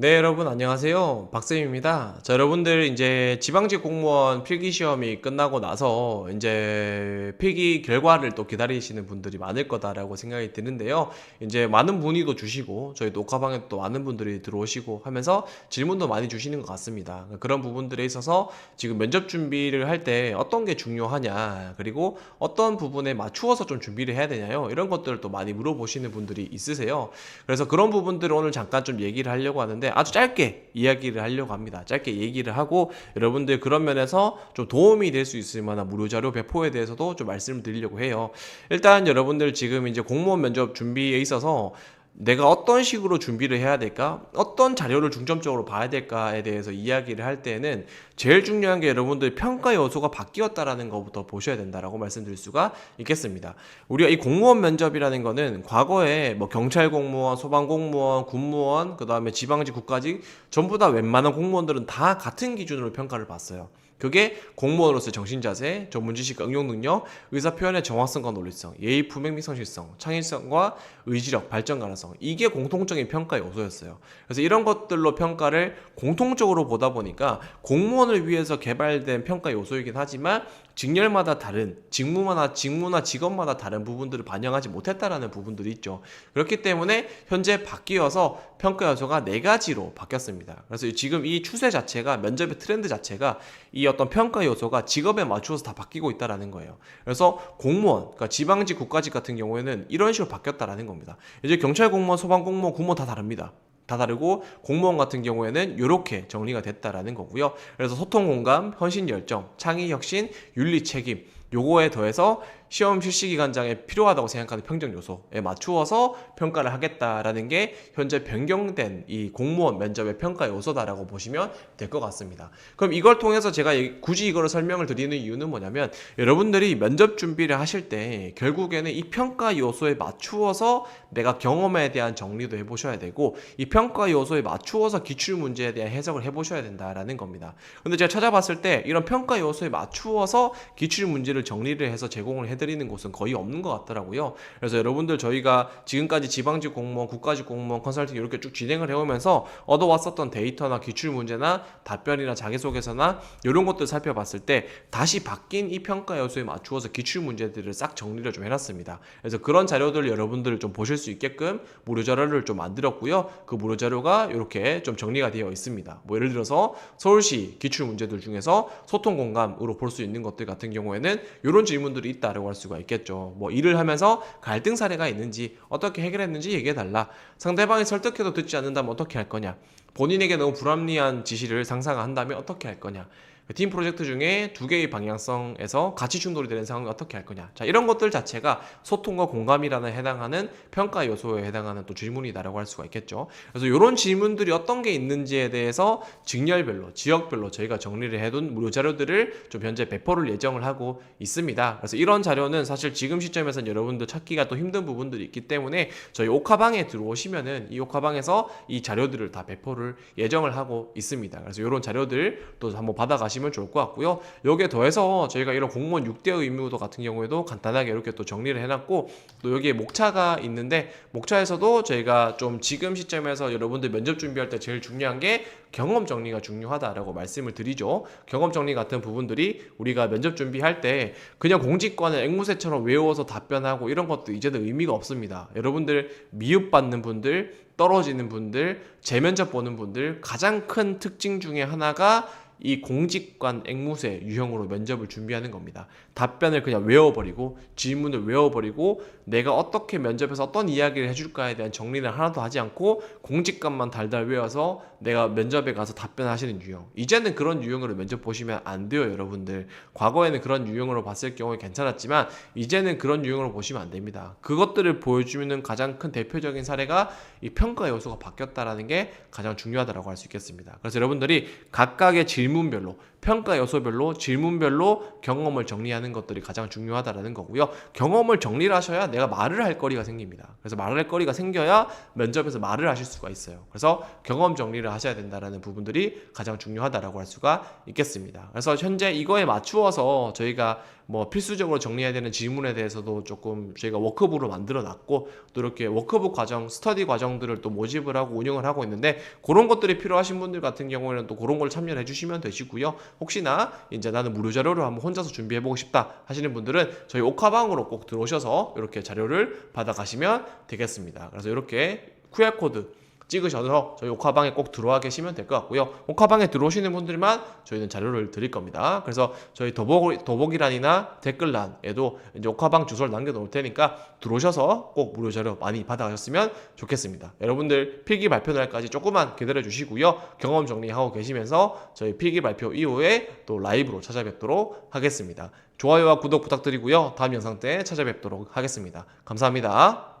네, 여러분 안녕하세요. 박쌤입니다. 자, 여러분들 이제 지방직 공무원 필기 시험이 끝나고 나서 이제 필기 결과를 또 기다리시는 분들이 많을 거다라고 생각이 드는데요. 이제 많은 문의도 주시고 저희 녹화방에 또 많은 분들이 들어오시고 하면서 질문도 많이 주시는 것 같습니다. 그런 부분들에 있어서 지금 면접 준비를 할 때 어떤 게 중요하냐, 그리고 어떤 부분에 맞추어서 좀 준비를 해야 되냐요. 이런 것들을 또 많이 물어보시는 분들이 있으세요. 그래서 그런 부분들을 오늘 잠깐 좀 얘기를 하려고 하는데 아주 짧게 이야기를 하려고 합니다. 짧게 얘기를 하고 여러분들 그런 면에서 좀 도움이 될 수 있을 만한 무료 자료 배포에 대해서도 좀 말씀을 드리려고 해요. 일단 여러분들 지금 이제 공무원 면접 준비에 있어서 내가 어떤 식으로 준비를 해야 될까? 어떤 자료를 중점적으로 봐야 될까에 대해서 이야기를 할 때는 제일 중요한 게 여러분들 평가 요소가 바뀌었다라는 것부터 보셔야 된다라고 말씀드릴 수가 있겠습니다. 우리가 이 공무원 면접이라는 거는 과거에 뭐 경찰 공무원, 소방 공무원, 군무원, 그 다음에 지방직, 국가직 전부 다 웬만한 공무원들은 다 같은 기준으로 평가를 받어요. 그게 공무원으로서의 정신자세, 전문지식 응용 능력, 의사 표현의 정확성과 논리성, 예의 품행 및 성실성, 창의성과 의지력, 발전 가능성 이게 공통적인 평가 요소였어요. 그래서 이런 것들로 평가를 공통적으로 보다 보니까 공무원을 위해서 개발된 평가 요소이긴 하지만 직렬마다 다른 직무마다 직무나 직업마다 다른 부분들을 반영하지 못했다라는 부분들이 있죠. 그렇기 때문에 현재 바뀌어서 평가 요소가 네 가지로 바뀌었습니다. 그래서 지금 이 추세 자체가 면접의 트렌드 자체가 이 어떤 평가 요소가 직업에 맞추어서 다 바뀌고 있다라는 거예요. 그래서 공무원, 그러니까 지방직, 국가직 같은 경우에는 이런 식으로 바뀌었다라는 겁니다. 이제 경찰 공 무원, 소방 공무원, 군무원 다 다릅니다. 다 다르고 공무원 같은 경우에는 이렇게 정리가 됐다라는 거고요. 그래서 소통 공감, 헌신 열정, 창의 혁신, 윤리 책임 요거에 더해서 시험 실시 기간장에 필요하다고 생각하는 평정 요소에 맞추어서 평가를 하겠다라는 게 현재 변경된 이 공무원 면접의 평가 요소다라고 보시면 될 것 같습니다. 그럼 이걸 통해서 제가 굳이 이거를 설명을 드리는 이유는 뭐냐면 여러분들이 면접 준비를 하실 때 결국에는 이 평가 요소에 맞추어서 내가 경험에 대한 정리도 해보셔야 되고 이 평가 요소에 맞추어서 기출 문제에 대한 해석을 해보셔야 된다라는 겁니다. 근데 제가 찾아봤을 때 이런 평가 요소에 맞추어서 기출 문제를 정리를 해서 제공을 해 해드리는 곳은 거의 없는 것 같더라고요. 그래서 여러분들 저희가 지금까지 지방직 공무원, 국가직 공무원 컨설팅 이렇게 쭉 진행을 해오면서 얻어왔었던 데이터나 기출 문제나 답변이나 자기소개서나 이런 것들 살펴봤을 때 다시 바뀐 이 평가 요소에 맞추어서 기출 문제들을 싹 정리를 좀 해놨습니다. 그래서 그런 자료들 여러분들 좀 보실 수 있게끔 무료 자료를 좀 만들었고요. 그 무료 자료가 이렇게 좀 정리가 되어 있습니다. 뭐 예를 들어서 서울시 기출 문제들 중에서 소통 공감으로 볼 수 있는 것들 같은 경우에는 이런 질문들이 있다라고 할 수가 있겠죠. 뭐 일을 하면서 갈등 사례가 있는지 어떻게 해결했는지 얘기해 달라. 상대방이 설득해도 듣지 않는다면 어떻게 할 거냐? 본인에게 너무 불합리한 지시를 상사가 한다면 어떻게 할 거냐? 그팀 프로젝트 중에 두 개의 방향성에서 가치 충돌이 되는 상황을 어떻게 할 거냐. 자, 이런 것들 자체가 소통과 공감이라는 해당하는 평가 요소에 해당하는 또 질문이다라고 할 수가 있겠죠. 그래서 이런 질문들이 어떤 게 있는지에 대해서 직렬별로, 지역별로 저희가 정리를 해둔 무료 자료들을 좀 현재 배포를 예정을 하고 있습니다. 그래서 이런 자료는 사실 지금 시점에서는 여러분들 찾기가 또 힘든 부분들이 있기 때문에 저희 오카방에 들어오시면은 이 오카방에서 이 자료들을 다 배포를 예정을 하고 있습니다. 그래서 이런 자료들 또 한번 받아가시 보시면 좋을 것 같고요. 여기에 더해서 저희가 이런 공무원 6대 의무도 같은 경우에도 간단하게 이렇게 또 정리를 해놨고 또 여기에 목차가 있는데 목차에서도 저희가 좀 지금 시점에서 여러분들 면접 준비할 때 제일 중요한 게 경험 정리가 중요하다라고 말씀을 드리죠. 경험 정리 같은 부분들이 우리가 면접 준비할 때 그냥 공직관을 앵무새처럼 외워서 답변하고 이런 것도 이제는 의미가 없습니다. 여러분들 미흡받는 분들, 떨어지는 분들, 재면접 보는 분들 가장 큰 특징 중에 하나가 이 공직관 앵무새 유형으로 면접을 준비하는 겁니다. 답변을 그냥 외워버리고 질문을 외워버리고 내가 어떻게 면접에서 어떤 이야기를 해줄까에 대한 정리를 하나도 하지 않고 공직관만 달달 외워서 내가 면접에 가서 답변하시는 유형. 이제는 그런 유형으로 면접 보시면 안 돼요, 여러분들. 과거에는 그런 유형으로 봤을 경우에 괜찮았지만 이제는 그런 유형으로 보시면 안 됩니다. 그것들을 보여주는 가장 큰 대표적인 사례가 이 평가 요소가 바뀌었다라는 게 가장 중요하다고 할 수 있겠습니다. 그래서 여러분들이 각각의 질문 별로 평가 요소별로 질문별로 경험을 정리하는 것들이 가장 중요하다라는 거고요. 경험을 정리를 하셔야 내가 말을 할 거리가 생깁니다. 그래서 말을 할 거리가 생겨야 면접에서 말을 하실 수가 있어요. 그래서 경험 정리를 하셔야 된다라는 부분들이 가장 중요하다라고 할 수가 있겠습니다. 그래서 현재 이거에 맞추어서 저희가 뭐 필수적으로 정리해야 되는 질문에 대해서도 조금 저희가 워크북으로 만들어 놨고 또 이렇게 워크북 과정, 스터디 과정들을 또 모집을 하고 운영을 하고 있는데 그런 것들이 필요하신 분들 같은 경우에는 또 그런 걸 참여해 주시면 되시고요. 혹시나 이제 나는 무료 자료를 한번 혼자서 준비해 보고 싶다 하시는 분들은 저희 옥화방으로 꼭 들어오셔서 이렇게 자료를 받아 가시면 되겠습니다. 그래서 이렇게 QR 코드 찍으셔서 저희 옥화방에 꼭 들어와 계시면 될 것 같고요. 옥화방에 들어오시는 분들만 저희는 자료를 드릴 겁니다. 그래서 저희 더보기, 더보기란이나 댓글란에도 이제 옥화방 주소를 남겨놓을 테니까 들어오셔서 꼭 무료 자료 많이 받아가셨으면 좋겠습니다. 여러분들 필기 발표 날까지 조금만 기다려 주시고요. 경험 정리하고 계시면서 저희 필기 발표 이후에 또 라이브로 찾아뵙도록 하겠습니다. 좋아요와 구독 부탁드리고요. 다음 영상 때 찾아뵙도록 하겠습니다. 감사합니다.